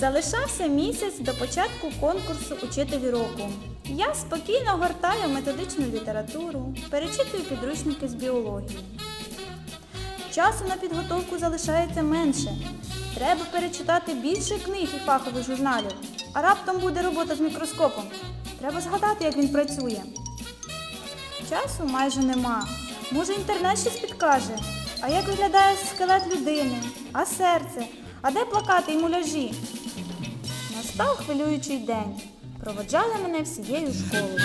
Залишався місяць до початку конкурсу Учителі року. Я спокійно гортаю методичну літературу, перечитую підручники з біології. Часу на підготовку залишається менше. Треба перечитати більше книг і фахових журналів. А раптом буде робота з мікроскопом. Треба згадати, як він працює. Часу майже нема. Може, інтернет щось підкаже. А як виглядає скелет людини? А серце? А де плакати і муляжі? Настав хвилюючий день. Проводжали мене всією школою.